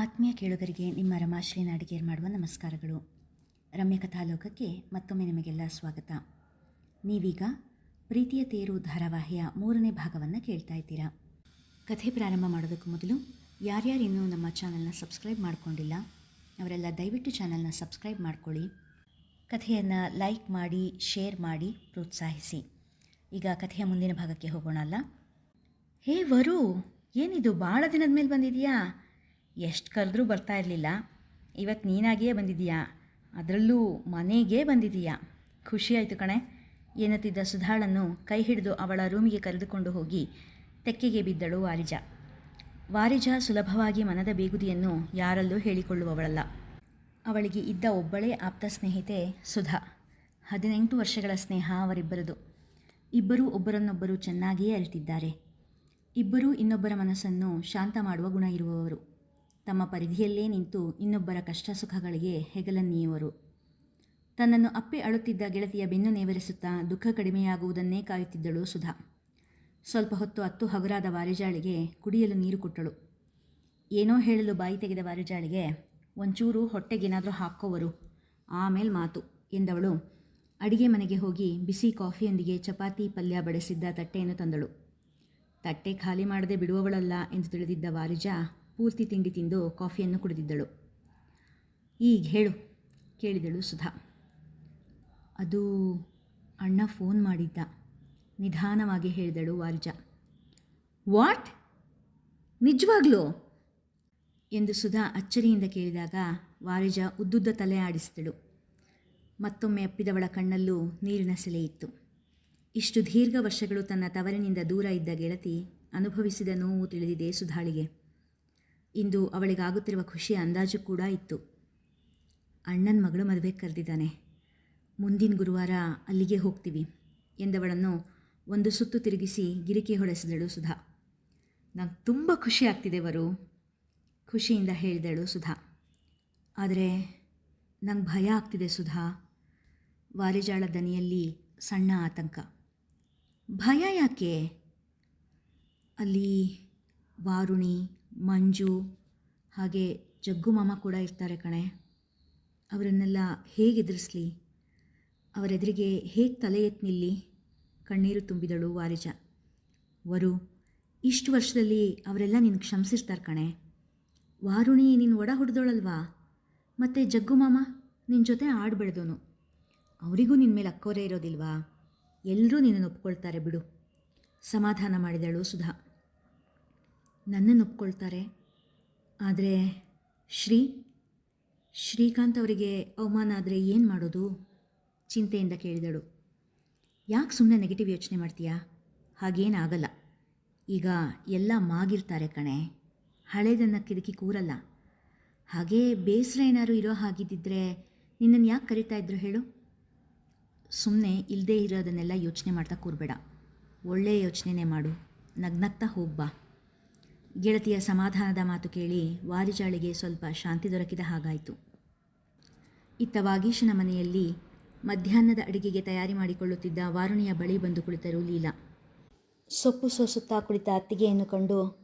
ಆತ್ಮೀಯ ಕೇಳುಗರಿಗೆ ನಿಮ್ಮ ರಮಾಶ್ರೀ ನಾಡಿಗೇರ್ ಮಾಡುವ ನಮಸ್ಕಾರಗಳು. ರಮ್ಯ ಕಥಾಲೋಕಕ್ಕೆ ಮತ್ತೊಮ್ಮೆ ನಿಮಗೆಲ್ಲ ಸ್ವಾಗತ. ನೀವೀಗ ಪ್ರೀತಿಯ ತೇರು ಧಾರಾವಾಹಿಯ ಮೂರನೇ ಭಾಗವನ್ನು ಕೇಳ್ತಾ ಇದ್ದೀರಾ. ಕಥೆ ಪ್ರಾರಂಭ ಮಾಡೋದಕ್ಕೂ ಮೊದಲು ಯಾರ್ಯಾರು ಇನ್ನೂ ನಮ್ಮ ಚಾನಲ್ನ ಸಬ್ಸ್ಕ್ರೈಬ್ ಮಾಡಿಕೊಂಡಿಲ್ಲ, ಅವರೆಲ್ಲ ದಯವಿಟ್ಟು ಚಾನಲ್ನ ಸಬ್ಸ್ಕ್ರೈಬ್ ಮಾಡ್ಕೊಳ್ಳಿ. ಕಥೆಯನ್ನು ಲೈಕ್ ಮಾಡಿ, ಶೇರ್ ಮಾಡಿ, ಪ್ರೋತ್ಸಾಹಿಸಿ. ಈಗ ಕಥೆಯ ಮುಂದಿನ ಭಾಗಕ್ಕೆ ಹೋಗೋಣ ಅಲ್ಲ. ಹೇ ವರು, ಏನಿದು? ಭಾಳ ದಿನದ ಮೇಲೆ ಬಂದಿದೆಯಾ? ಎಷ್ಟು ಕರೆದ್ರೂ ಬರ್ತಾ ಇರಲಿಲ್ಲ. ಇವತ್ತು ನೀನಾಗಿಯೇ ಬಂದಿದೀಯಾ? ಅದರಲ್ಲೂ ಮನೆಗೇ ಬಂದಿದೀಯಾ? ಖುಷಿ ಆಯಿತು ಕಣೆ. ಏನತ್ತಿದ್ದ ಸುಧಾಳನ್ನು ಕೈ ಹಿಡಿದು ಅವಳ ರೂಮಿಗೆ ಕರೆದುಕೊಂಡು ಹೋಗಿ ತೆಕ್ಕೆಗೆ ಬಿದ್ದಳು ವಾರಿಜ. ವಾರಿಜ ಸುಲಭವಾಗಿ ಮನದ ಬೇಗುದಿಯನ್ನು ಯಾರಲ್ಲೂ ಹೇಳಿಕೊಳ್ಳುವವಳಲ್ಲ. ಅವಳಿಗೆ ಇದ್ದ ಒಬ್ಬಳೇ ಆಪ್ತ ಸ್ನೇಹಿತೆ ಸುಧಾ. ಹದಿನೆಂಟು ವರ್ಷಗಳ ಸ್ನೇಹ ಅವರಿಬ್ಬರದು. ಇಬ್ಬರೂ ಒಬ್ಬರನ್ನೊಬ್ಬರು ಚೆನ್ನಾಗಿಯೇ ಅರಿತಿದ್ದಾರೆ. ಇಬ್ಬರೂ ಇನ್ನೊಬ್ಬರ ಮನಸ್ಸನ್ನು ಶಾಂತ ಮಾಡುವ ಗುಣ ಇರುವವರು. ತಮ್ಮ ಪರಿಧಿಯಲ್ಲೇ ನಿಂತು ಇನ್ನೊಬ್ಬರ ಕಷ್ಟ ಸುಖಗಳಿಗೆ ಹೆಗಲನ್ನೀಯುವರು. ತನ್ನನ್ನು ಅಪ್ಪೆ ಅಳುತ್ತಿದ್ದ ಗೆಳತಿಯ ಬೆನ್ನು ನೇವರಿಸುತ್ತಾ ದುಃಖ ಕಡಿಮೆಯಾಗುವುದನ್ನೇ ಕಾಯುತ್ತಿದ್ದಳು ಸುಧಾ. ಸ್ವಲ್ಪ ಹೊತ್ತು ಹತ್ತು ಹಗುರಾದ ವಾರಿಜಾಳಿಗೆ ಕುಡಿಯಲು ನೀರು ಕೊಟ್ಟಳು. ಏನೋ ಹೇಳಲು ಬಾಯಿ ತೆಗೆದ ವಾರಿಜಾಳಿಗೆ, ಒಂಚೂರು ಹೊಟ್ಟೆಗೇನಾದರೂ ಹಾಕೋವರು. ಆಮೇಲೆ ಮಾತು, ಎಂದವಳು. ಅಡಿಗೆ ಮನೆಗೆ ಹೋಗಿ ಬಿಸಿ ಕಾಫಿಯೊಂದಿಗೆ ಚಪಾತಿ ಪಲ್ಯ ಬಡಿಸಿದ್ದ ತಟ್ಟೆಯನ್ನು ತಂದಳು. ತಟ್ಟೆ ಖಾಲಿ ಮಾಡದೆ ಬಿಡುವವಳಲ್ಲ ಎಂದು ತಿಳಿದಿದ್ದ ವಾರಿಜ ಪೂರ್ತಿ ತಿಂಡಿ ತಿಂದು ಕಾಫಿಯನ್ನು ಕುಡಿದಿದ್ದಳು. ಈಗ ಹೇಳು, ಕೇಳಿದಳು ಸುಧಾ. ಅದು ಅಣ್ಣ ಫೋನ್ ಮಾಡಿದ್ದ. ನಿಧಾನವಾಗಿ ಹೇಳಿದಳು ವಾರ್ಜ. ವಾಟ್? ನಿಜವಾಗ್ಲೂ? ಎಂದು ಸುಧಾ ಅಚ್ಚರಿಯಿಂದ ಕೇಳಿದಾಗ ವಾರಿಜ ಉದ್ದುದ್ದ ತಲೆ ಆಡಿಸಿದಳು. ಮತ್ತೊಮ್ಮೆ ಅಪ್ಪಿದವಳ ಕಣ್ಣಲ್ಲೂ ನೀರಿನ ಸೆಲೆ ಇತ್ತು. ಇಷ್ಟು ದೀರ್ಘ ವರ್ಷಗಳು ತನ್ನ ತವರಿನಿಂದ ದೂರ ಇದ್ದ ಗೆಳತಿ ಅನುಭವಿಸಿದ ನೋವು ತಿಳಿದಿದೆ ಸುಧಾಳಿಗೆ. ಇಂದು ಅವಳಿಗಾಗುತ್ತಿರುವ ಖುಷಿಯ ಅಂದಾಜು ಕೂಡ ಇತ್ತು. ಅಣ್ಣನ ಮಗಳು ಮದುವೆ ಕರೆದಿದ್ದಾನೆ. ಮುಂದಿನ ಗುರುವಾರ ಅಲ್ಲಿಗೆ ಹೋಗ್ತೀವಿ ಎಂದವಳನ್ನು ಒಂದು ಸುತ್ತು ತಿರುಗಿಸಿ ಗಿರಿಕೆ ಹೊಡೆಸಿದಳು ಸುಧಾ. ನಂಗೆ ತುಂಬ ಖುಷಿ ಆಗ್ತಿದೆ ವರು, ಖುಷಿಯಿಂದ ಹೇಳಿದಳು ಸುಧಾ. ಆದರೆ ನಂಗೆ ಭಯ ಆಗ್ತಿದೆ ಸುಧಾ. ವಾರಿಜಾಳ ದನಿಯಲ್ಲಿ ಸಣ್ಣ ಆತಂಕ. ಭಯ ಯಾಕೆ? ಅಲ್ಲಿ ವಾರುಣಿ ಮಂಜು, ಹಾಗೆ ಜಗ್ಗು ಮಾಮ ಕೂಡ ಇರ್ತಾರೆ ಕಣೆ. ಅವರನ್ನೆಲ್ಲ ಹೇಗೆ ಎದುರಿಸ್ಲಿ? ಅವರೆದುರಿಗೆ ಹೇಗೆ ತಲೆ ಎತ್ತಿ ನಿಲ್ಲಿ? ಕಣ್ಣೀರು ತುಂಬಿದಳು ವಾರಿಜ. ವರು, ಇಷ್ಟು ವರ್ಷದಲ್ಲಿ ಅವರೆಲ್ಲ ನಿನ್ನ ಕ್ಷಮಿಸಿರ್ತಾರೆ ಕಣೆ. ವಾರುಣಿ ನೀನು ಒಡ ಹೊಡೆದೋಳಲ್ವಾ? ಮತ್ತು ಜಗ್ಗು ಮಾಮ ನಿನ್ನ ಜೊತೆ ಆಡ್ ಬೆಳೆದೋನು. ಅವರಿಗೂ ನಿನ್ನ ಮೇಲೆ ಅಕ್ಕೋರೇ ಇರೋದಿಲ್ವಾ? ಎಲ್ಲರೂ ನಿನ್ನನ್ನು ಒಪ್ಕೊಳ್ತಾರೆ ಬಿಡು. ಸಮಾಧಾನ ಮಾಡಿದಳು ಸುಧಾ. ನನ್ನನ್ನು ಒಪ್ಕೊಳ್ತಾರೆ. ಆದರೆ ಶ್ರೀ, ಶ್ರೀಕಾಂತ್ ಅವರಿಗೆ ಅವಮಾನ ಆದರೆ ಏನು ಮಾಡೋದು? ಚಿಂತೆಯಿಂದ ಕೇಳಿದಳು. ಯಾಕೆ ಸುಮ್ಮನೆ ನೆಗೆಟಿವ್ ಯೋಚನೆ ಮಾಡ್ತೀಯಾ? ಹಾಗೇನಾಗಲ್ಲ. ಈಗ ಎಲ್ಲ ಮಾಗಿರ್ತಾರೆ ಕಣೆ. ಹಳೇದನ್ನು ಕಿದಕಿ ಕೂರಲ್ಲ. ಹಾಗೇ ಬೇಸರ ಏನಾದ್ರು ಇರೋ ಹಾಗಿದ್ದಿದ್ರೆ ನಿನ್ನನ್ನು ಯಾಕೆ ಕರಿತಾ ಇದ್ರು ಹೇಳು? ಸುಮ್ಮನೆ ಇಲ್ಲದೇ ಇರೋದನ್ನೆಲ್ಲ ಯೋಚನೆ ಮಾಡ್ತಾ ಕೂರಬೇಡ. ಒಳ್ಳೆಯ ಯೋಚನೆನೇ ಮಾಡು. ನಗ್ನಗ್ತಾ ಹೋಗ್ಬಾ. ಗೆಳತಿಯ ಸಮಾಧಾನದ ಮಾತು ಕೇಳಿ ವಾರಿಜಾಳಿಗೆ ಸ್ವಲ್ಪ ಶಾಂತಿ ದೊರಕಿದ ಹಾಗಾಯಿತು. ಇತ್ತ ವಾಗೀಶನ ಮನೆಯಲ್ಲಿ ಮಧ್ಯಾಹ್ನದ ಅಡಿಗೆಗೆ ತಯಾರಿ ಮಾಡಿಕೊಳ್ಳುತ್ತಿದ್ದ ವಾರುಣಿಯ ಬಳಿ ಬಂದು ಕುಳಿತರು ಲೀಲಾ. ಸೊಪ್ಪು ಸೋಸುತ್ತಾ ಕುಳಿತ ಅತ್ತಿಗೆಯನ್ನು ಕಂಡು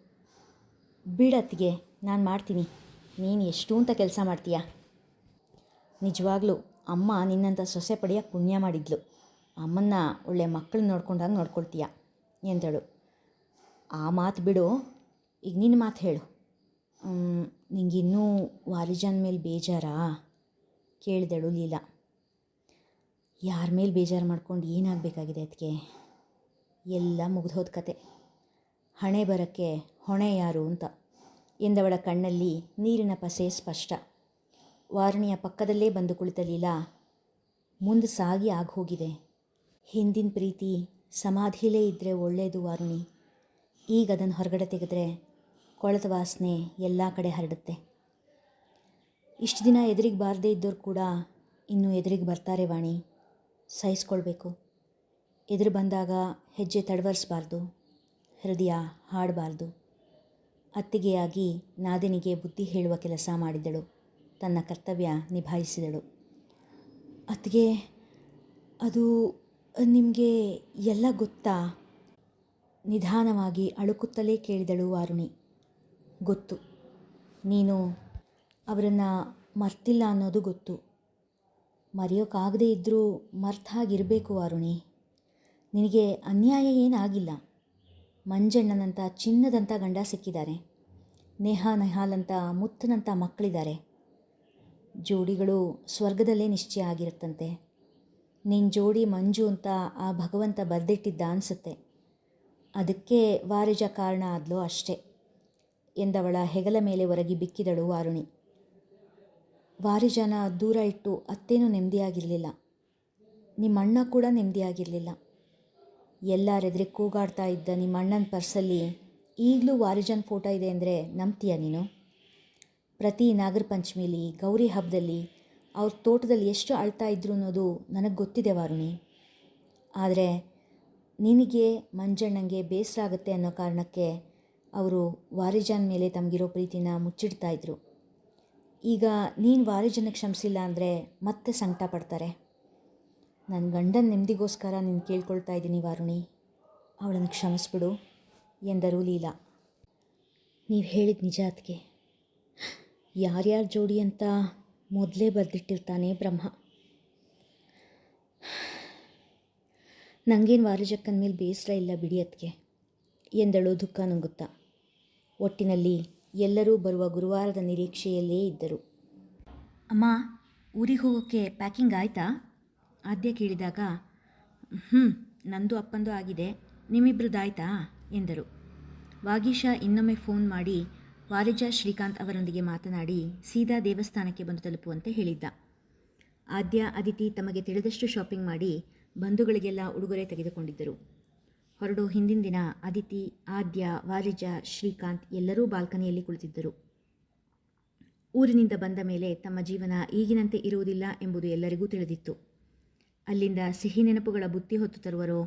ಬಿಡತ್ತಿಗೆ ನಾನು ಮಾಡ್ತೀನಿ. ನೀನು ಎಷ್ಟು ಅಂತ ಕೆಲಸ ಮಾಡ್ತೀಯಾ? ನಿಜವಾಗ್ಲೂ ಅಮ್ಮ ನಿನ್ನಂಥ ಸೊಸೆ ಪಡೆಯ ಪುಣ್ಯ ಮಾಡಿದ್ಲು. ಅಮ್ಮನ್ನ ಒಳ್ಳೆ ಮಕ್ಕಳು ನೋಡ್ಕೊಂಡಾಗ ನೋಡ್ಕೊಳ್ತೀಯ? ಎಂದಳು. ಆ ಮಾತು ಬಿಡು. ಈಗ ನಿನ್ನ ಮಾತು ಹೇಳು. ನಿಂಗಿನ್ನೂ ವಾರಿಜನ್ ಮೇಲೆ ಬೇಜಾರಾ? ಕೇಳಿದಳು ಲೀಲಾ. ಯಾರ ಮೇಲೆ ಬೇಜಾರು ಮಾಡ್ಕೊಂಡು ಏನಾಗಬೇಕಾಗಿದೆ ಅದಕ್ಕೆ ಎಲ್ಲ ಮುಗಿದೋದ ಕತೆ. ಹಣೆ ಬರೋಕ್ಕೆ ಹೊಣೆ ಯಾರು ಅಂತ. ಎಂದವಳ ಕಣ್ಣಲ್ಲಿ ನೀರಿನ ಪಸೆ ಸ್ಪಷ್ಟ. ವಾರಣಿಯ ಪಕ್ಕದಲ್ಲೇ ಬಂದು ಕುಳಿತ ಲೀಲಾ, ಮುಂದೆ ಸಾಗಿ ಆಗೋಗಿದೆ ಹಿಂದಿನ ಪ್ರೀತಿ ಸಮಾಧಿಲೇ ಇದ್ದರೆ ಒಳ್ಳೆಯದು ವಾರುಣಿ. ಈಗ ಅದನ್ನು ಹೊರಗಡೆ ತೆಗೆದ್ರೆ ಕೊಳೆತ ವಾಸನೆ ಎಲ್ಲ ಕಡೆ ಹರಡುತ್ತೆ. ಇಷ್ಟು ದಿನ ಎದುರಿಗೆ ಬಾರದೇ ಇದ್ದವ್ರು ಕೂಡ ಇನ್ನು ಎದುರಿಗೆ ಬರ್ತಾರೆ ವಾಣಿ. ಸಹಿಸ್ಕೊಳ್ಬೇಕು. ಎದುರು ಬಂದಾಗ ಹೆಜ್ಜೆ ತಡವರಿಸಬಾರ್ದು. ಹೃದಯ ಹಾಡಬಾರ್ದು. ಅತ್ತಿಗೆಯಾಗಿ ನಾದಿನಿಗೆ ಬುದ್ಧಿ ಹೇಳುವ ಕೆಲಸ ಮಾಡಿದಳು. ತನ್ನ ಕರ್ತವ್ಯ ನಿಭಾಯಿಸಿದಳು. ಅತ್ತಿಗೆ, ಅದು ನಿಮಗೆ ಎಲ್ಲ ಗೊತ್ತಾ? ನಿಧಾನವಾಗಿ ಅಳುಕುತ್ತಲೇ ಕೇಳಿದಳು ವಾರುಣಿ. ಗೊತ್ತು. ನೀನು ಅವರನ್ನು ಮರ್ತಿಲ್ಲ ಅನ್ನೋದು ಗೊತ್ತು. ಮರೆಯೋಕ್ಕಾಗದೇ ಇದ್ದರೂ ಮರ್ತ ಹಾಗಿರಬೇಕು ಅರುಣಿ. ನಿನಗೆ ಅನ್ಯಾಯ ಏನಾಗಿಲ್ಲ. ಮಂಜಣ್ಣನಂಥ ಚಿನ್ನದಂಥ ಗಂಡ ಸಿಕ್ಕಿದ್ದಾರೆ. ನೇಹ ನೆಹಾಲಂಥ ಮುತ್ತನಂಥ ಮಕ್ಕಳಿದ್ದಾರೆ. ಜೋಡಿಗಳು ಸ್ವರ್ಗದಲ್ಲೇ ನಿಶ್ಚಯ ಆಗಿರುತ್ತಂತೆ. ನಿನ್ನ ಜೋಡಿ ಮಂಜು ಅಂತ ಆ ಭಗವಂತ ಬರೆದಿಟ್ಟಿದ್ದ ಅನಿಸುತ್ತೆ. ಅದಕ್ಕೆ ವಾರಿಜ ಕಾರಣ ಆದಲೋ ಅಷ್ಟೇ. ಎಂದವಳ ಹೆಗಲ ಮೇಲೆ ಒರಗಿ ಬಿಕ್ಕಿದಳು ವಾರುಣಿ. ವಾರಿಜನ ದೂರ ಇಟ್ಟು ಅತ್ತೇನೂ ನೆಮ್ಮದಿಯಾಗಿರಲಿಲ್ಲ. ನಿಮ್ಮಣ್ಣ ಕೂಡ ನೆಮ್ಮದಿಯಾಗಿರಲಿಲ್ಲ. ಎಲ್ಲರೆದ್ರೆ ಕೂಗಾಡ್ತಾ ಇದ್ದ ನಿಮ್ಮ ಅಣ್ಣನ ಪರ್ಸಲ್ಲಿ ಈಗಲೂ ವಾರಿಜನ್ ಫೋಟೋ ಇದೆ ಅಂದರೆ ನಂಬ್ತೀಯ ನೀನು? ಪ್ರತಿ ನಾಗರ ಪಂಚಮಿಲಿ, ಗೌರಿ ಹಬ್ಬದಲ್ಲಿ ಅವ್ರ ತೋಟದಲ್ಲಿ ಎಷ್ಟು ಅಳ್ತಾ ಇದ್ರು ಅನ್ನೋದು ನನಗೆ ಗೊತ್ತಿದೆ ವಾರುಣಿ. ಆದರೆ ನಿನಗೆ ಮಂಜಣ್ಣಂಗೆ ಬೇಸರ ಆಗುತ್ತೆ ಅನ್ನೋ ಕಾರಣಕ್ಕೆ ಅವರು ವಾರಿಜಾನ್ ಮೇಲೆ ತಮಗಿರೋ ಪ್ರೀತಿನ ಮುಚ್ಚಿಡ್ತಾ ಇದ್ರು. ಈಗ ನೀನು ವಾರಿಜನ ಕ್ಷಮಿಸಿಲ್ಲ ಅಂದರೆ ಮತ್ತೆ ಸಂಕಟ ಪಡ್ತಾರೆ. ನನ್ನ ಗಂಡನ ನೆಮ್ಮದಿಗೋಸ್ಕರ ನೀನು ಕೇಳ್ಕೊಳ್ತಾ ಇದ್ದೀನಿ ವಾರುಣಿ. ಅವಳನ್ನು ಕ್ಷಮಿಸ್ಬಿಡು ಎಂದರು ಲೀಲಾ. ನೀವು ಹೇಳಿದ ನಿಜ ಅದಕ್ಕೆ ಯಾರ್ಯಾರ ಜೋಡಿ ಅಂತ ಮೊದಲೇ ಬರೆದಿಟ್ಟಿರ್ತಾನೆ ಬ್ರಹ್ಮ. ನನಗೇನು ವಾರಿಜಕ್ಕನ ಮೇಲೆ ಬೇಸರ ಇಲ್ಲ ಬಿಡಿ ಅದಕ್ಕೆ ಎಂದಳು ದುಃಖ ನುಂಗುತ್ತಾ. ಒಟ್ಟಿನಲ್ಲಿ ಎಲ್ಲರೂ ಬರುವ ಗುರುವಾರದ ನಿರೀಕ್ಷೆಯಲ್ಲೇ ಇದ್ದರು. ಅಮ್ಮ, ಊರಿಗೆ ಹೋಗೋಕ್ಕೆ ಪ್ಯಾಕಿಂಗ್ ಆಯಿತಾ? ಆದ್ಯ ಕೇಳಿದಾಗ ಹ್ಞೂ ನಂದು ಅಪ್ಪಂದು ಆಗಿದೆ, ನಿಮ್ಮಿಬ್ರದ್ದು ಆಯಿತಾ? ಎಂದರು. ವಾಗೀಶ ಇನ್ನೊಮ್ಮೆ ಫೋನ್ ಮಾಡಿ ವಾರಿಜಾ ಶ್ರೀಕಾಂತ್ ಅವರೊಂದಿಗೆ ಮಾತನಾಡಿ ಸೀದಾ ದೇವಸ್ಥಾನಕ್ಕೆ ಬಂದು ತಲುಪುವಂತೆ ಹೇಳಿದ್ದ. ಆದ್ಯ, ಅದಿತಿ ತಮಗೆ ತಿಳಿದಷ್ಟು ಶಾಪಿಂಗ್ ಮಾಡಿ ಬಂಧುಗಳಿಗೆಲ್ಲ ಉಡುಗೊರೆ ತೆಗೆದುಕೊಂಡಿದ್ದರು. ಹೊರಡೋ ಹಿಂದಿನ ದಿನ ಅದಿತಿ ಆದ್ಯ ವಾರಿಜ ಶ್ರೀಕಾಂತ್ ಎಲ್ಲರೂ ಬಾಲ್ಕನಿಯಲ್ಲಿ ಕುಳಿತಿದ್ದರು. ಊರಿನಿಂದ ಬಂದ ಮೇಲೆ ತಮ್ಮ ಜೀವನ ಈಗಿನಂತೆ ಇರುವುದಿಲ್ಲ ಎಂಬುದು ಎಲ್ಲರಿಗೂ ತಿಳಿದಿತ್ತು. ಅಲ್ಲಿಂದ ಸಿಹಿ ನೆನಪುಗಳ ಬುತ್ತಿ ಹೊತ್ತು ತರುವರೋ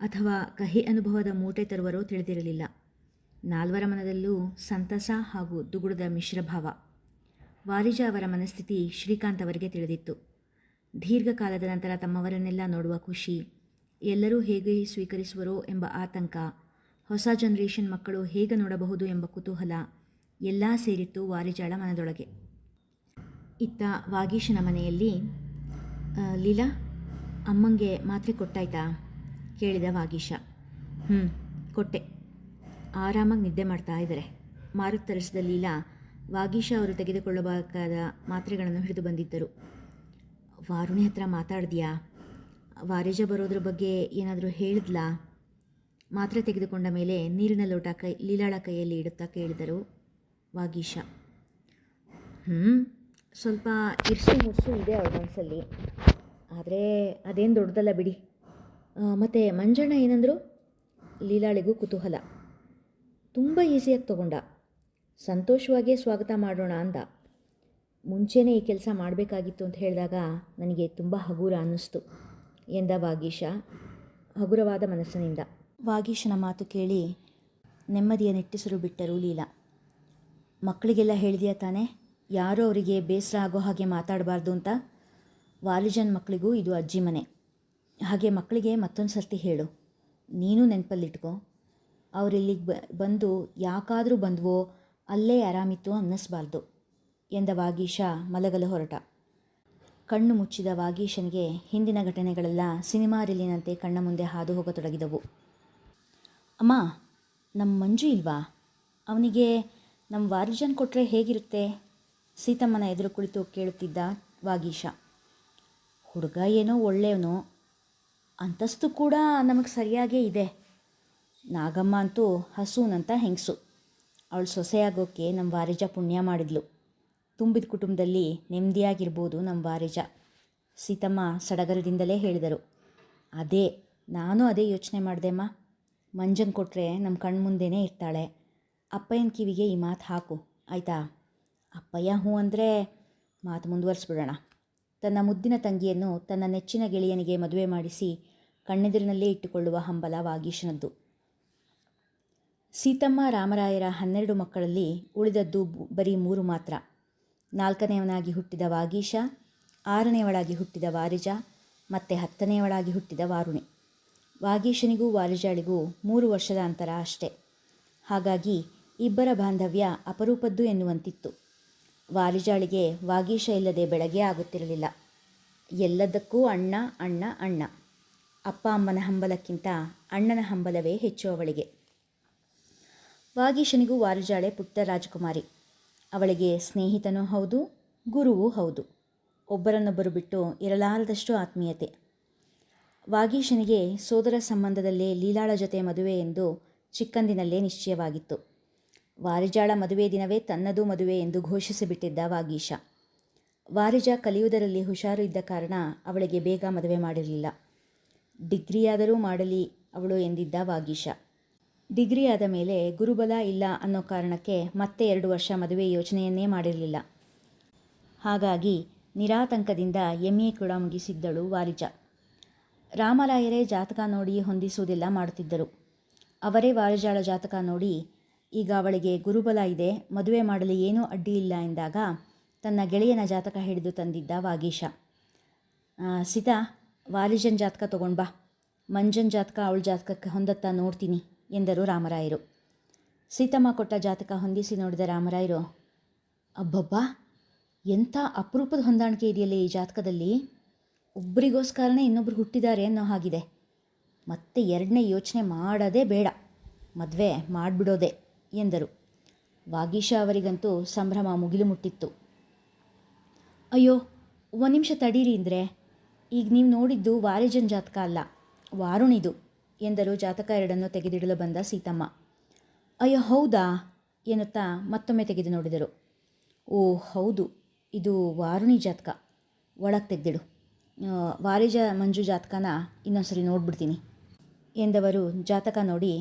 ಅಥವಾ ಕಹಿ ಅನುಭವದ ಮೂಟೆ ತರುವರೋ ತಿಳಿದಿರಲಿಲ್ಲ. ನಾಲ್ವರ ಮನದಲ್ಲೂ ಸಂತಸ ಹಾಗೂ ದುಗುಡದ ಮಿಶ್ರಭಾವ. ವಾರಿಜ ಅವರ ಮನಸ್ಥಿತಿ ಶ್ರೀಕಾಂತ್ ಅವರಿಗೆ ತಿಳಿದಿತ್ತು. ದೀರ್ಘಕಾಲದ ನಂತರ ತಮ್ಮವರನ್ನೆಲ್ಲ ನೋಡುವ ಖುಷಿ ಎಲ್ಲರೂ ಹೇಗೆ ಸ್ವೀಕರಿಸುವರೋ ಎಂಬ ಆತಂಕ. ಹೊಸ ಜನರೇಷನ್ ಮಕ್ಕಳು ಹೇಗೆ ನೋಡಬಹುದು ಎಂಬ ಕುತೂಹಲ ಎಲ್ಲ ಸೇರಿತ್ತು ವಾರಿಜಾಳ ಮನದೊಳಗೆ. ಇತ್ತ ವಾಗೀಶನ ಮನೆಯಲ್ಲಿ ಲೀಲಾ, ಅಮ್ಮಂಗೆ ಮಾತ್ರೆ ಕೊಟ್ಟಾಯ್ತಾ? ಕೇಳಿದ ವಾಗೀಶ. ಹ್ಞೂ ಕೊಟ್ಟೆ. ಆರಾಮಾಗಿ ನಿದ್ದೆ ಮಾಡ್ತಾ ಇದ್ದಾರೆ ಮಾರುತ್ ತರಿಸಿದ ಲೀಲಾ ವಾಗೀಶ ಅವರು ತೆಗೆದುಕೊಳ್ಳಬೇಕಾದ ಮಾತ್ರೆಗಳನ್ನು ಹಿಡಿದು ಬಂದಿದ್ದರು. ವಾರುಣಿ ಹತ್ರ ಮಾತಾಡಿದ್ಯಾ? ವಾರೇಜ ಬರೋದ್ರ ಬಗ್ಗೆ ಏನಾದರೂ ಹೇಳಿದ್ಲಾ? ಮಾತ್ರೆ ತೆಗೆದುಕೊಂಡ ಮೇಲೆ ನೀರಿನ ಲೋಟ ಕೈ, ಲೀಲಾಳ ಕೈಯಲ್ಲಿ ಇಡುತ್ತಾ ಕೇಳಿದರು ವಾಗೀಶ. ಹ್ಞೂ ಸ್ವಲ್ಪ ಇರ್ಸು ಮುರ್ಸು ಇದೆ ಅವ್ರ ಮನಸ್ಸಲ್ಲಿ ಆದರೆ ಅದೇನು ದೊಡ್ಡದಲ್ಲ ಬಿಡಿ. ಮತ್ತು ಮಂಜಣ್ಣ ಏನಂದರು? ಲೀಲಾಳಿಗೂ ಕುತೂಹಲ. ತುಂಬ ಈಸಿಯಾಗಿ ತಗೊಂಡ. ಸಂತೋಷವಾಗೇ ಸ್ವಾಗತ ಮಾಡೋಣ ಅಂದ. ಮುಂಚೆನೇ ಈ ಕೆಲಸ ಮಾಡಬೇಕಾಗಿತ್ತು ಅಂತ ಹೇಳಿದಾಗ ನನಗೆ ತುಂಬ ಹಗುರ ಅನ್ನಿಸ್ತು. ಎಂದ ವಾಗೀಶ, ಹಗುರವಾದ ಮನಸ್ಸಿನಿಂದ. ವಾಗೀಶನ ಮಾತು ಕೇಳಿ ನೆಮ್ಮದಿಯ ನೆಟ್ಟಿಸಲು ಬಿಟ್ಟರು ಲೀಲಾ. ಮಕ್ಕಳಿಗೆಲ್ಲ ಹೇಳಿದೆಯಾ ತಾನೇ, ಯಾರೂ ಅವರಿಗೆ ಬೇಸರ ಆಗೋ ಹಾಗೆ ಮಾತಾಡಬಾರ್ದು ಅಂತ? ವಾಲಿಜನ್ ಮಕ್ಕಳಿಗೂ ಇದು ಅಜ್ಜಿ ಮನೆ. ಹಾಗೆ ಮಕ್ಕಳಿಗೆ ಮತ್ತೊಂದು ಸರ್ತಿ ಹೇಳು. ನೀನು ನೆನಪಲ್ಲಿಟ್ಕೋ. ಅವರಿಲ್ಲಿಗೆ ಬ, ಬಂದು ಯಾಕಾದರೂ ಬಂದ್ವೋ, ಅಲ್ಲೇ ಆರಾಮಿತ್ತು ಅನ್ನಿಸ್ಬಾರ್ದು, ಎಂದ ವಾಗೀಶ ಮಲಗಲು ಹೊರಟ. ಕಣ್ಣು ಮುಚ್ಚಿದ ವಾಗೀಶನಿಗೆ ಹಿಂದಿನ ಘಟನೆಗಳೆಲ್ಲ ಸಿನಿಮಾ ರಿಲಿನಂತೆ ಕಣ್ಣ ಮುಂದೆ ಹಾದು ಹೋಗತೊಡಗಿದವು. ಅಮ್ಮ ನಮ್ಮ ಮಂಜು ಇಲ್ವಾ? ಅವನಿಗೆ ನಮ್ಮ ವಾರಿಜನ್ ಕೊಟ್ಟರೆ ಹೇಗಿರುತ್ತೆ? ಸೀತಮ್ಮನ ಎದುರು ಕುಳಿತು ಕೇಳುತ್ತಿದ್ದ ವಾಗೀಶ. ಹುಡುಗ ಏನೋ ಒಳ್ಳೆಯವನು? ಅಂತಸ್ತು ಕೂಡ ನಮಗೆ ಸರಿಯಾಗೇ ಇದೆ. ನಾಗಮ್ಮ ಅಂತೂ ಹಸೂನಂತ ಹೆಂಗಸು. ಅವಳು ಸೊಸೆಯಾಗೋಕ್ಕೆ ನಮ್ಮ ವಾರಿಜ ಪುಣ್ಯ ಮಾಡಿದ್ಲು. ತುಂಬಿದ ಕುಟುಂಬದಲ್ಲಿ ನೆಮ್ಮದಿಯಾಗಿರ್ಬೋದು ನಮ್ಮ ವಾರಿಜ. ಸೀತಮ್ಮ ಸಡಗರದಿಂದಲೇ ಹೇಳಿದರು, ಅದೇ, ನಾನು ಅದೇ ಯೋಚನೆ ಮಾಡಿದೆಮ್ಮ ಮಂಜನ್ ಕೊಟ್ಟರೆ ನಮ್ಮ ಕಣ್ಮುಂದೆನೇ ಇರ್ತಾಳೆ. ಅಪ್ಪಯ್ಯನ ಕಿವಿಗೆ ಈ ಮಾತು ಹಾಕು, ಆಯಿತಾ? ಅಪ್ಪಯ್ಯ ಹ್ಞೂ ಅಂದರೆ ಮಾತು ಮುಂದುವರಿಸ್ಬಿಡೋಣ. ತನ್ನ ಮುದ್ದಿನ ತಂಗಿಯನ್ನು ತನ್ನ ನೆಚ್ಚಿನ ಗೆಳೆಯನಿಗೆ ಮದುವೆ ಮಾಡಿಸಿ ಕಣ್ಣೆದುರಿನಲ್ಲೇ ಇಟ್ಟುಕೊಳ್ಳುವ ಹಂಬಲ ವಾಗೀಶನದ್ದು. ಸೀತಮ್ಮ ರಾಮರಾಯರ ಹನ್ನೆರಡು ಮಕ್ಕಳಲ್ಲಿ ಉಳಿದದ್ದು ಬರೀ ಮೂರು ಮಾತ್ರ. ನಾಲ್ಕನೆಯವನಾಗಿ ಹುಟ್ಟಿದ ವಾಗೀಶ, ಆರನೆಯವಳಾಗಿ ಹುಟ್ಟಿದ ವಾರಿಜ, ಮತ್ತು ಹತ್ತನೆಯವಳಾಗಿ ಹುಟ್ಟಿದ ವಾರುಣಿ. ವಾಗೀಶನಿಗೂ ವಾರಿಜಾಳಿಗೂ ಮೂರು ವರ್ಷದ ಅಂತರ ಅಷ್ಟೆ. ಹಾಗಾಗಿ ಇಬ್ಬರ ಬಾಂಧವ್ಯ ಅಪರೂಪದ್ದು ಎನ್ನುವಂತಿತ್ತು. ವಾರಿಜಾಳಿಗೆ ವಾಗೀಶ ಇಲ್ಲದೆ ಬೆಳಗ್ಗೆ ಆಗುತ್ತಿರಲಿಲ್ಲ. ಎಲ್ಲದಕ್ಕೂ ಅಣ್ಣ ಅಣ್ಣ ಅಣ್ಣ. ಅಪ್ಪ ಅಮ್ಮನ ಹಂಬಲಕ್ಕಿಂತ ಅಣ್ಣನ ಹಂಬಲವೇ ಹೆಚ್ಚು ಅವಳಿಗೆ. ವಾಗೀಶನಿಗೂ ವಾರಿಜಾಳೆ ಪುಟ್ಟ ರಾಜಕುಮಾರಿ. ಅವಳಿಗೆ ಸ್ನೇಹಿತನೂ ಹೌದು, ಗುರುವೂ ಹೌದು. ಒಬ್ಬರನ್ನೊಬ್ಬರು ಬಿಟ್ಟು ಇರಲಾರದಷ್ಟು ಆತ್ಮೀಯತೆ. ವಾಗೀಶನಿಗೆ ಸೋದರ ಸಂಬಂಧದಲ್ಲೇ ಲೀಲಾಳ ಜೊತೆ ಮದುವೆ ಎಂದು ಚಿಕ್ಕಂದಿನಲ್ಲೇ ನಿಶ್ಚಯವಾಗಿತ್ತು. ವಾರಿಜಾಳ ಮದುವೆ ದಿನವೇ ತನ್ನದೂ ಮದುವೆ ಎಂದು ಘೋಷಿಸಿಬಿಟ್ಟಿದ್ದ ವಾಗೀಶ. ವಾರಿಜ ಕಲಿಯುವುದರಲ್ಲಿ ಹುಷಾರು ಇದ್ದ ಕಾರಣ ಅವಳಿಗೆ ಬೇಗ ಮದುವೆ ಮಾಡಿರಲಿಲ್ಲ. ಡಿಗ್ರಿಯಾದರೂ ಮಾಡಲಿ ಅವಳು ಎಂದಿದ್ದ ವಾಗೀಶ. ಡಿಗ್ರಿ ಆದ ಮೇಲೆ ಗುರುಬಲ ಇಲ್ಲ ಅನ್ನೋ ಕಾರಣಕ್ಕೆ ಮತ್ತೆ ಎರಡು ವರ್ಷ ಮದುವೆ ಯೋಚನೆಯನ್ನೇ ಮಾಡಿರಲಿಲ್ಲ. ಹಾಗಾಗಿ ನಿರಾತಂಕದಿಂದ ಎಂ ಎ ಕೂಡ ಮುಗಿಸಿದ್ದಳು ವಾರಿಜ ರಾಮರಾಯರೇ ಜಾತಕ ನೋಡಿ ಹೊಂದಿಸುವುದೆಲ್ಲ ಮಾಡುತ್ತಿದ್ದರು. ಅವರೇ ವಾರಿಜಾಳ ಜಾತಕ ನೋಡಿ, ಈಗ ಅವಳಿಗೆ ಗುರುಬಲ ಇದೆ, ಮದುವೆ ಮಾಡಲು ಏನೂ ಅಡ್ಡಿ ಇಲ್ಲ ಎಂದಾಗ ತನ್ನ ಗೆಳೆಯನ ಜಾತಕ ಹಿಡಿದು ತಂದಿದ್ದ ವಾಗೀಶ. ಸಿತಾ ವಾರಿಜನ್ ಜಾತಕ ತಗೊಂಡು ಬಾ. ಮಂಜನ್ ಜಾತಕ ಅವಳ ಜಾತಕಕ್ಕೆ ಹೊಂದತ್ತಾ ನೋಡ್ತೀನಿ. ಎಂದರು ರಾಮರಾಯರು. ಸೀತಮ್ಮ ಕೊಟ್ಟ ಜಾತಕ ಹೊಂದಿಸಿ ನೋಡಿದ ರಾಮರಾಯರು, ಅಬ್ಬಬ್ಬಾ, ಎಂಥ ಅಪರೂಪದ ಹೊಂದಾಣಿಕೆ ಇದೆಯಲ್ಲ ಈ ಜಾತಕದಲ್ಲಿ? ಒಬ್ಬರಿಗೋಸ್ಕರನೇ ಇನ್ನೊಬ್ರು ಹುಟ್ಟಿದ್ದಾರೆ ಅನ್ನೋ ಹಾಗಿದೆ. ಮತ್ತೆ ಎರಡನೇ ಯೋಚನೆ ಮಾಡೋದೇ ಬೇಡ, ಮದುವೆ ಮಾಡಿಬಿಡೋದೆ ಎಂದರು. ವಾಗೀಶ ಅವರಿಗಂತೂ ಸಂಭ್ರಮ ಮುಗಿಲು ಮುಟ್ಟಿತ್ತು. ಅಯ್ಯೋ, ಒಂದು ನಿಮಿಷ ತಡೀರಿ ಅಂದರೆ ಈಗ ನೀವು ನೋಡಿದ್ದು ವಾರಿಜನ್ ಜಾತಕ ಅಲ್ಲ, ವಾರುಣಿದು. ಎಂದರು ಜಾತಕ ಎರಡನ್ನು ತೆಗೆದಿಡಲು ಬಂದ ಸೀತಮ್ಮ. ಅಯ್ಯೋ, ಹೌದಾ? ಎನ್ನುತ್ತಾ ಮತ್ತೊಮ್ಮೆ ತೆಗೆದು ನೋಡಿದರು. ಓ, ಹೌದು, ಇದು ವಾರುಣಿ ಜಾತಕ. ಒಳಗೆ ತೆಗೆದಿಡು. ವಾರಿಜ ಮಂಜು ಜಾತಕನ ಇನ್ನೊಂದ್ಸರಿ ನೋಡ್ಬಿಡ್ತೀನಿ ಎಂದವರು ಜಾತಕ ನೋಡಿ,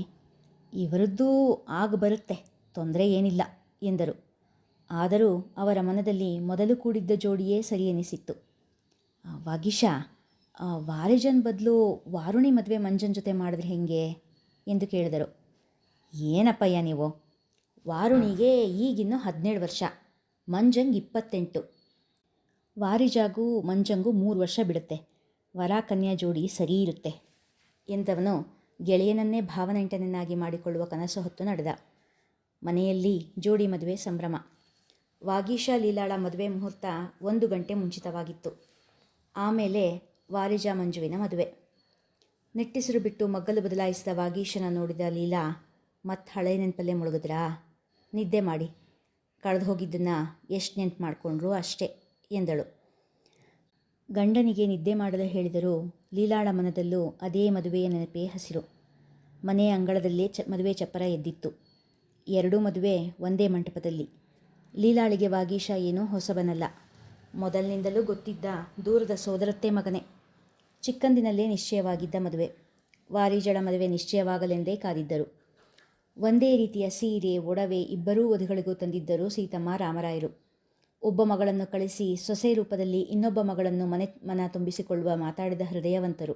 ಇವರದ್ದು ಆಗ ಬರುತ್ತೆ, ತೊಂದರೆ ಏನಿಲ್ಲ, ಎಂದರು. ಆದರೂ ಅವರ ಮನದಲ್ಲಿ ಮೊದಲು ಕೂಡಿದ್ದ ಜೋಡಿಯೇ ಸರಿ ಎನಿಸಿತ್ತು. ವಾಗೀಶ ವಾರಿಜನ್ ಬದಲು ವಾರುಣಿ ಮದುವೆ ಮಂಜನ್ ಜೊತೆ ಮಾಡಿದ್ರೆ ಹೇಗೆ ಎಂದು ಕೇಳಿದರು. ಏನಪ್ಪಯ್ಯ ನೀವು? ವಾರುಣಿಗೆ ಈಗಿನ್ನೂ ಹದಿನೇಳು ವರ್ಷ, ಮಂಜಂಗ್ ಇಪ್ಪತ್ತೆಂಟು. ವಾರಿಜಾಗೂ ಮಂಜಂಗೂ ಮೂರು ವರ್ಷ ಬಿಡುತ್ತೆ. ವರ ಕನ್ಯಾ ಜೋಡಿ ಸರಿ ಇರುತ್ತೆ ಎಂದವನು ಗೆಳೆಯನನ್ನೇ ಭಾವನೆಂಟನನ್ನಾಗಿ ಮಾಡಿಕೊಳ್ಳುವ ಕನಸು ಹೊತ್ತು ನಡೆದ. ಮನೆಯಲ್ಲಿ ಜೋಡಿ ಮದುವೆ ಸಂಭ್ರಮ. ವಾಗೀಶ ಲೀಲಾಳ ಮದುವೆ ಮುಹೂರ್ತ ಒಂದು ಗಂಟೆ ಮುಂಚಿತವಾಗಿತ್ತು. ಆಮೇಲೆ ವಾರಿಜ ಮಂಜುವಿನ ಮದುವೆ. ನಿಟ್ಟಿಸಿರು ಬಿಟ್ಟು ಮಗ್ಗಲು ಬದಲಾಯಿಸಿದ ವಾಗೀಶನ ನೋಡಿದ ಲೀಲಾ ಮತ್ತೆ ಹಳೆ ನೆನಪಲ್ಲೇ ಮುಳುಗಿದ್ರಾ? ನಿದ್ದೆ ಮಾಡಿ, ಕಳೆದು ಹೋಗಿದ್ದನ್ನು ಎಷ್ಟು ನೆನ್ಪು ಮಾಡಿಕೊಂಡ್ರು ಅಷ್ಟೇ ಎಂದಳು. ಗಂಡನಿಗೆ ನಿದ್ದೆ ಮಾಡಲು ಹೇಳಿದರೂ ಲೀಲಾಳ ಮನದಲ್ಲೂ ಅದೇ ಮದುವೆಯ ನೆನಪೇ ಹಸಿರು. ಮನೆಯ ಅಂಗಳದಲ್ಲೇ ಚ, ಮದುವೆ ಚಪ್ಪರ ಎದ್ದಿತ್ತು. ಎರಡೂ ಮದುವೆ ಒಂದೇ ಮಂಟಪದಲ್ಲಿ. ಲೀಲಾಳಿಗೆ ವಾಗೀಶ ಏನೂ ಹೊಸಬನಲ್ಲ. ಮೊದಲಿನಿಂದಲೂ ಗೊತ್ತಿದ್ದ ದೂರದ ಸೋದರತ್ತೆ ಮಗನೇ. ಚಿಕ್ಕಂದಿನಲ್ಲೇ ನಿಶ್ಚಯವಾಗಿದ್ದ ಮದುವೆ. ವಾರಿಜಳ ಮದುವೆ ನಿಶ್ಚಯವಾಗಲೆಂದೇ ಕಾದಿದ್ದರು. ಒಂದೇ ರೀತಿಯ ಸೀರೆ, ಒಡವೆ ಇಬ್ಬರೂ ವಧುಗಳಿಗೂ ತಂದಿದ್ದರು ಸೀತಮ್ಮ ರಾಮರಾಯರು. ಒಬ್ಬ ಮಗಳನ್ನು ಕಳಿಸಿ ಸೊಸೆ ರೂಪದಲ್ಲಿ ಇನ್ನೊಬ್ಬ ಮಗಳನ್ನು ಮನೆ, ಮನ ತುಂಬಿಸಿಕೊಳ್ಳುವ ಮಾತಾಡಿದ ಹೃದಯವಂತರು.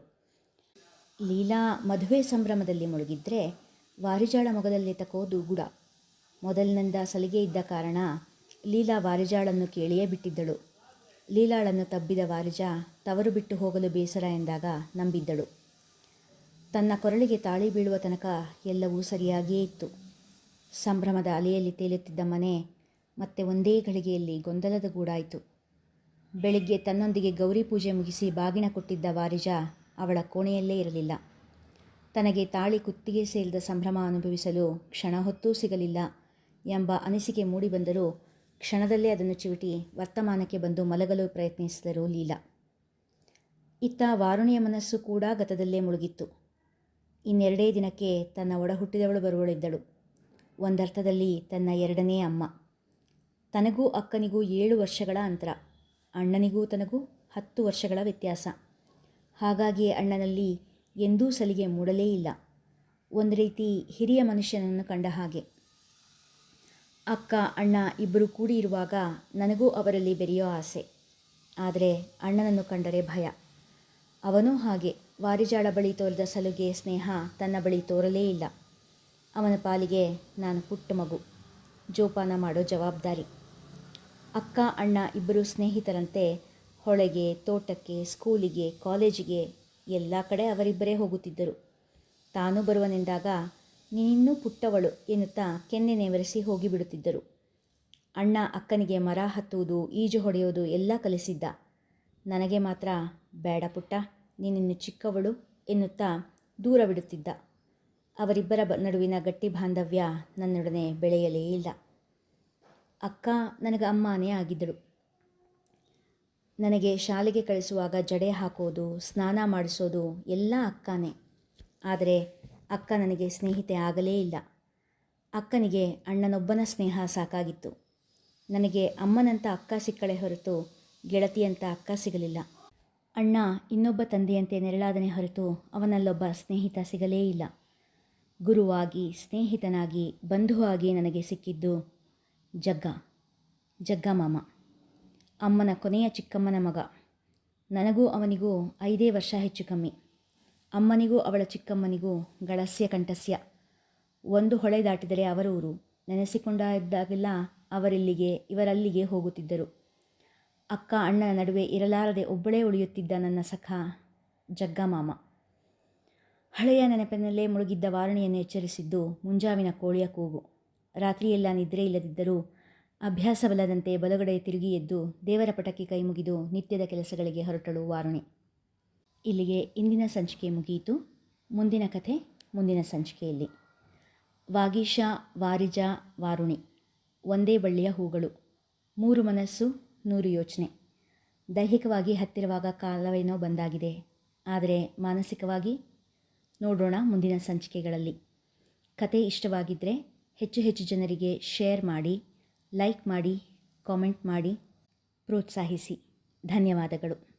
ಲೀಲಾ ಮದುವೆ ಸಂಭ್ರಮದಲ್ಲಿ ಮುಳುಗಿದ್ರೆ ವಾರಿಜಾಳ ಮೊಗದಲ್ಲಿ ತಕೋದು ಗುಡ. ಮೊದಲಿನಿಂದ ಸಲಿಗೆ ಇದ್ದ ಕಾರಣ ಲೀಲಾ ವಾರಿಜಾಳನ್ನು ಕೇಳಿಯೇ ಬಿಟ್ಟಿದ್ದಳು. ಲೀಲಾಳನ್ನು ತಬ್ಬಿದ ವಾರಿಜ ತವರು ಬಿಟ್ಟು ಹೋಗಲು ಬೇಸರ ಎಂದಾಗ ನಂಬಿದ್ದಳು. ತನ್ನ ಕೊರಳಿಗೆ ತಾಳಿ ಬೀಳುವ ತನಕ ಎಲ್ಲವೂ ಸರಿಯಾಗಿಯೇ ಇತ್ತು. ಸಂಭ್ರಮದ ಅಲೆಯಲ್ಲಿ ತೇಲುತ್ತಿದ್ದ ಮನೆ ಮತ್ತೆ ಒಂದೇ ಗಳಿಗೆಯಲ್ಲಿ ಗೊಂದಲದ ಗೂಡಾಯಿತು. ಬೆಳಿಗ್ಗೆ ತನ್ನೊಂದಿಗೆ ಗೌರಿ ಪೂಜೆ ಮುಗಿಸಿ ಬಾಗಿನ ಕೊಟ್ಟಿದ್ದ ವಾರಿಜ ಅವಳ ಕೋಣೆಯಲ್ಲೇ ಇರಲಿಲ್ಲ. ತನಗೆ ತಾಳಿ ಕುತ್ತಿಗೆ ಸೇರಿದ ಸಂಭ್ರಮ ಅನುಭವಿಸಲು ಕ್ಷಣ ಹೊತ್ತೂ ಸಿಗಲಿಲ್ಲ ಎಂಬ ಅನಿಸಿಕೆ ಮೂಡಿಬಂದರೂ ಕ್ಷಣದಲ್ಲೇ ಅದನ್ನು ಚಿವಿಟಿ ವರ್ತಮಾನಕ್ಕೆ ಬಂದು ಮಲಗಲು ಪ್ರಯತ್ನಿಸಿದರು ಲೀಲಾ. ಇತ್ತ ವಾರುಣಿಯ ಮನಸ್ಸು ಕೂಡ ಗತದಲ್ಲೇ ಮುಳುಗಿತ್ತು. ಇನ್ನೆರಡೇ ದಿನಕ್ಕೆ ತನ್ನ ಒಡಹುಟ್ಟಿದವಳು ಬರುವಳಿದ್ದಳು. ಒಂದರ್ಥದಲ್ಲಿ ತನ್ನ ಎರಡನೇ ಅಮ್ಮ. ತನಗೂ ಅಕ್ಕನಿಗೂ ಏಳು ವರ್ಷಗಳ ಅಂತರ. ಅಣ್ಣನಿಗೂ ತನಗೂ ಹತ್ತು ವರ್ಷಗಳ ವ್ಯತ್ಯಾಸ. ಹಾಗಾಗಿ ಅಣ್ಣನಲ್ಲಿ ಎಂದೂ ಸಲಿಗೆ ಮೂಡಲೇ ಇಲ್ಲ. ಒಂದು ರೀತಿ ಹಿರಿಯ ಮನುಷ್ಯನನ್ನು ಕಂಡ ಹಾಗೆ. ಅಕ್ಕ, ಅಣ್ಣ ಇಬ್ಬರು ಕೂಡಿ ಇರುವಾಗ ನನಗೂ ಅವರಲ್ಲಿ ಬೆರೆಯೋ ಆಸೆ. ಆದರೆ ಅಣ್ಣನನ್ನು ಕಂಡರೆ ಭಯ. ಅವನೂ ಹಾಗೆ. ವಾರಿಜಾಳ ಬಳಿ ತೋರಿದ ಸಲುಗೆ ಸ್ನೇಹ ತನ್ನ ಬಳಿ ತೋರಲೇ ಇಲ್ಲ. ಅವನ ಪಾಲಿಗೆ ನಾನು ಪುಟ್ಟ ಮಗು. ಜೋಪಾನ ಮಾಡೋ ಜವಾಬ್ದಾರಿ. ಅಕ್ಕ, ಅಣ್ಣ ಇಬ್ಬರು ಸ್ನೇಹಿತರಂತೆ ಹೊಳೆಗೆ, ತೋಟಕ್ಕೆ, ಸ್ಕೂಲಿಗೆ, ಕಾಲೇಜಿಗೆ ಎಲ್ಲ ಕಡೆ ಅವರಿಬ್ಬರೇ ಹೋಗುತ್ತಿದ್ದರು. ತಾನು ಬರುವನೆಂದಾಗ ನೀನಿನ್ನೂ ಪುಟ್ಟವಳು ಎನ್ನುತ್ತಾ ಕೆನ್ನೆ ನೇವರಿಸಿ ಹೋಗಿಬಿಡುತ್ತಿದ್ದರು. ಅಣ್ಣ ಅಕ್ಕನಿಗೆ ಮರ ಹತ್ತುವುದು, ಈಜು ಹೊಡೆಯುವುದು ಎಲ್ಲ ಕಲಿಸಿದ್ದ. ನನಗೆ ಮಾತ್ರ ಬೇಡ ಪುಟ್ಟ, ನೀನಿನ್ನು ಚಿಕ್ಕವಳು ಎನ್ನುತ್ತಾ ದೂರವಿಡುತ್ತಿದ್ದ ಅವರಿಬ್ಬರ ನಡುವಿನ ಗಟ್ಟಿ ಬಾಂಧವ್ಯ ನನ್ನೊಡನೆ ಬೆಳೆಯಲೇ ಇಲ್ಲ. ಅಕ್ಕ ನನಗೆ ಅಮ್ಮನೇ ಆಗಿದ್ದಳು. ನನಗೆ ಶಾಲೆಗೆ ಕಳಿಸುವಾಗ ಜಡೆ ಹಾಕೋದು, ಸ್ನಾನ ಮಾಡಿಸೋದು ಎಲ್ಲ ಅಕ್ಕನೇ. ಆದರೆ ಅಕ್ಕ ನನಗೆ ಸ್ನೇಹಿತೆ ಆಗಲೇ ಇಲ್ಲ. ಅಕ್ಕನಿಗೆ ಅಣ್ಣನೊಬ್ಬನ ಸ್ನೇಹ ಸಾಕಾಗಿತ್ತು. ನನಗೆ ಅಮ್ಮನಂತ ಅಕ್ಕ ಸಿಕ್ಕಳೆ ಹೊರತು ಗೆಳತಿಯಂತ ಅಕ್ಕ ಸಿಗಲಿಲ್ಲ. ಅಣ್ಣ ಇನ್ನೊಬ್ಬ ತಂದೆಯಂತೆ ನೆರಳಾದನೆ ಹೊರತು ಅವನಲ್ಲೊಬ್ಬ ಸ್ನೇಹಿತ ಸಿಗಲೇ ಇಲ್ಲ. ಗುರುವಾಗಿ ಸ್ನೇಹಿತನಾಗಿ ಬಂಧುವಾಗಿ ನನಗೆ ಸಿಕ್ಕಿದ್ದು ಜಗ್ಗ ಜಗ್ಗ ಮಾಮ. ಅಮ್ಮನ ಕೊನೆಯ ಚಿಕ್ಕಮ್ಮನ ಮಗ. ನನಗೂ ಅವನಿಗೂ ಐದೇ ವರ್ಷ ಹೆಚ್ಚು ಕಮ್ಮಿ. ಅಮ್ಮನಿಗೂ ಅವಳ ಚಿಕ್ಕಮ್ಮನಿಗೂ ಗಳಸ್ಯ ಕಂಠಸ್ಯ. ಒಂದು ಹೊಳೆ ದಾಟಿದರೆ ಅವರ ಊರು. ನೆನೆಸಿಕೊಂಡಾಗಿದ್ದಾಗೆಲ್ಲ ಅವರಿಲ್ಲಿಗೆ, ಇವರಲ್ಲಿಗೆ ಹೋಗುತ್ತಿದ್ದರು. ಅಕ್ಕ ಅಣ್ಣನ ನಡುವೆ ಇರಲಾರದೆ ಒಬ್ಬಳೇ ಉಳಿಯುತ್ತಿದ್ದ ನನ್ನ ಸಖ ಜಗ್ಗ ಮಾಮ ಹಳೆಯ ನೆನಪಿನಲ್ಲೇ ಮುಳುಗಿದ್ದ ವಾರಣಿಯನ್ನು ಎಚ್ಚರಿಸಿದ್ದು ಮುಂಜಾವಿನ ಕೋಳಿಯ ಕೂಗು. ರಾತ್ರಿಯೆಲ್ಲ ನಿದ್ರೆ ಇಲ್ಲದಿದ್ದರೂ ಅಭ್ಯಾಸವಲ್ಲದಂತೆ ಬಲುಗಡೆ ತಿರುಗಿ ಎದ್ದು ದೇವರ ಪಟಕ್ಕೆ ಕೈ ಮುಗಿದು ನಿತ್ಯದ ಕೆಲಸಗಳಿಗೆ ಹೊರಟಳು ವಾರುಣಿ. ಇಲ್ಲಿಗೆ ಇಂದಿನ ಸಂಚಿಕೆ ಮುಗಿಯಿತು ಮುಂದಿನ ಕಥೆ ಮುಂದಿನ ಸಂಚಿಕೆಯಲ್ಲಿ. ವಾಗೀಶ, ವಾರಿಜ, ವಾರುಣಿ. ಒಂದೇ ಬಳ್ಳಿಯ ಹೂಗಳು. ಮೂರು ಮನಸ್ಸು, ನೂರು ಯೋಚನೆ. ದೈಹಿಕವಾಗಿ ಹತ್ತಿರವಾಗ ಕಾಲವೇನೋ ಬಂದಾಗಿದೆ. ಆದರೆ ಮಾನಸಿಕವಾಗಿ ನೋಡೋಣ ಮುಂದಿನ ಸಂಚಿಕೆಗಳಲ್ಲಿ. ಕತೆ ಇಷ್ಟವಾಗಿದ್ದರೆ ಹೆಚ್ಚು ಹೆಚ್ಚು ಜನರಿಗೆ ಶೇರ್ ಮಾಡಿ, ಲೈಕ್ ಮಾಡಿ, ಕಾಮೆಂಟ್ ಮಾಡಿ, ಪ್ರೋತ್ಸಾಹಿಸಿ. ಧನ್ಯವಾದಗಳು.